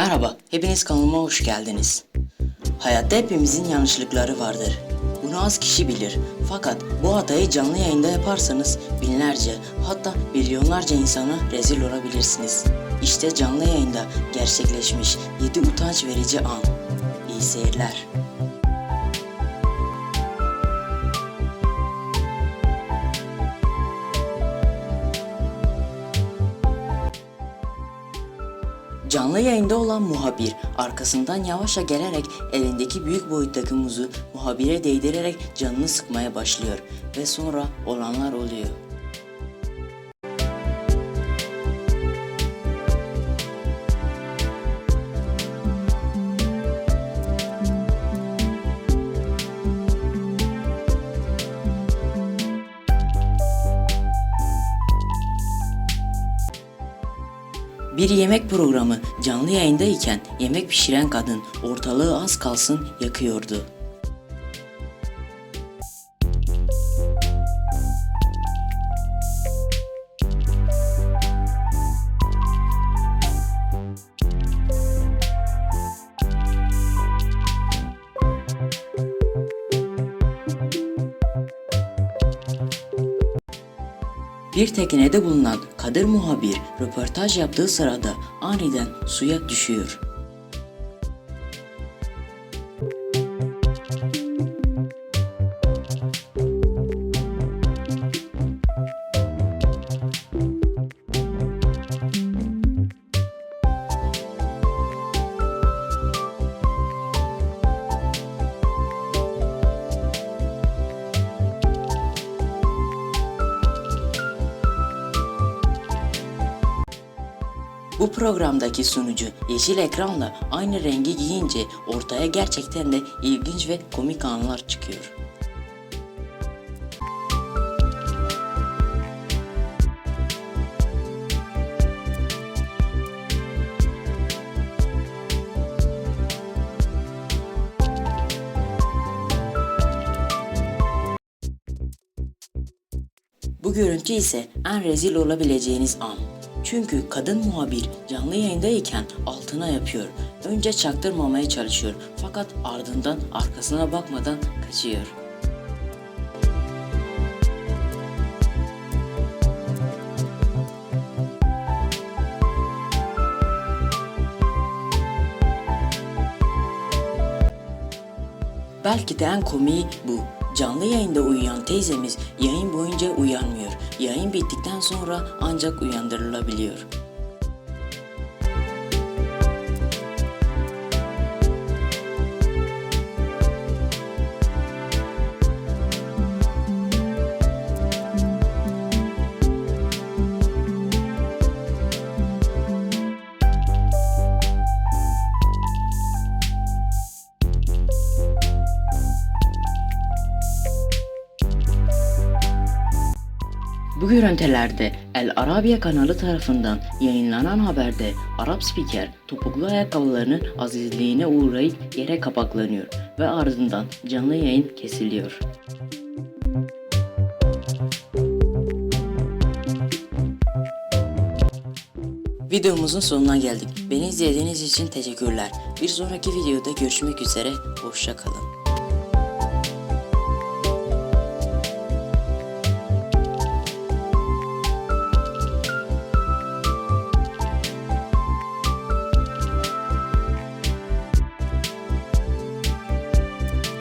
Merhaba, hepiniz kanalıma hoş geldiniz. Hayatta hepimizin yanlışlıkları vardır. Bunu az kişi bilir. Fakat bu hatayı canlı yayında yaparsanız binlerce hatta milyonlarca insana rezil olabilirsiniz. İşte canlı yayında gerçekleşmiş 7 utanç verici an. İyi seyirler. Canlı yayında olan muhabir arkasından yavaşça gelerek elindeki büyük boyuttaki muzu muhabire değdirerek canını sıkmaya başlıyor ve sonra olanlar oluyor. Bir yemek programı canlı yayındayken yemek pişiren kadın ortalığı az kalsın yakıyordu. Bir teknede bulunan Kadir muhabir röportaj yaptığı sırada aniden suya düşüyor. Bu programdaki sunucu yeşil ekranla aynı rengi giyince ortaya gerçekten de ilginç ve komik anlar çıkıyor. Bu görüntü ise en rezil olabileceğiniz an. Çünkü kadın muhabir canlı yayındayken altına yapıyor. Önce çaktırmamaya çalışıyor fakat ardından arkasına bakmadan kaçıyor. Belki de en komiği bu. Canlı yayında uyuyan teyzemiz yayın boyunca uyanmıyor. Yayın bittikten sonra ancak uyandırılabiliyor. Bu görüntülerde El Arabiya kanalı tarafından yayınlanan haberde Arap spiker topuklu ayakkabılarının azizliğine uğrayıp yere kapaklanıyor ve ardından canlı yayın kesiliyor. Videomuzun sonuna geldik. Beni izlediğiniz için teşekkürler. Bir sonraki videoda görüşmek üzere. Hoşçakalın.